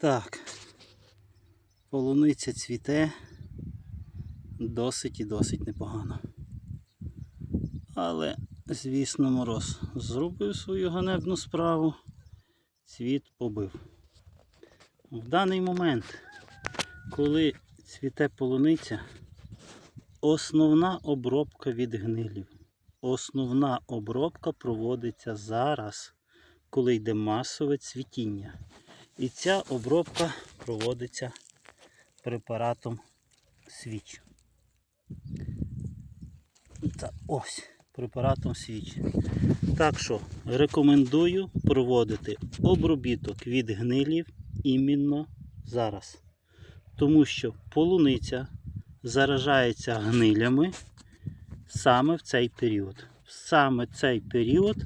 Так, полуниця цвіте досить і досить непогано. Але, звісно, мороз зробив свою ганебну справу, цвіт побив. В даний момент, коли цвіте полуниця, основна обробка від гнилів. Основна обробка проводиться зараз, коли йде масове цвітіння. І ця обробка проводиться препаратом свіч. Та ось препаратом свіч. Так що рекомендую проводити обробіток від гнилів іменно зараз. Тому що полуниця заражається гнилями саме в цей період. Саме цей період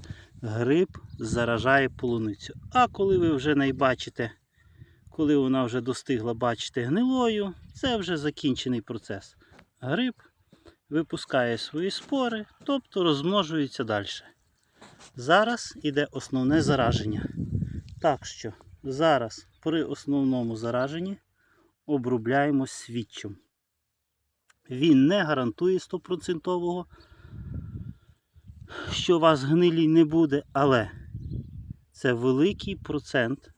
гриб заражає полуницю. А коли ви вже не бачите, коли вона вже достигла бачити гнилою, це вже закінчений процес. Гриб випускає свої спори, тобто розмножується далі. Зараз іде основне зараження. Так що зараз при основному зараженні обробляємо свідчим. Він не гарантує 100%, що у вас гнилі не буде, але це великий процент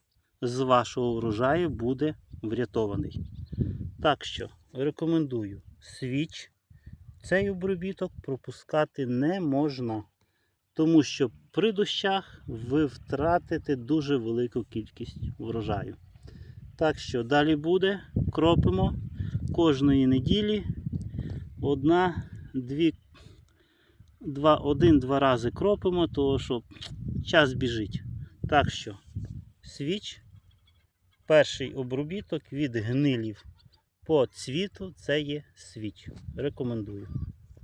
з вашого врожаю буде врятований. Так що рекомендую свіч. Цей обробіток пропускати не можна, тому що при дощах ви втратите дуже велику кількість врожаю. Так що далі буде, кропимо кожної неділі одна-дві 2-1-два рази кропимо, тому що час біжить. Так що свіч, перший обробіток від гнилів по цвіту це є свіч. Рекомендую.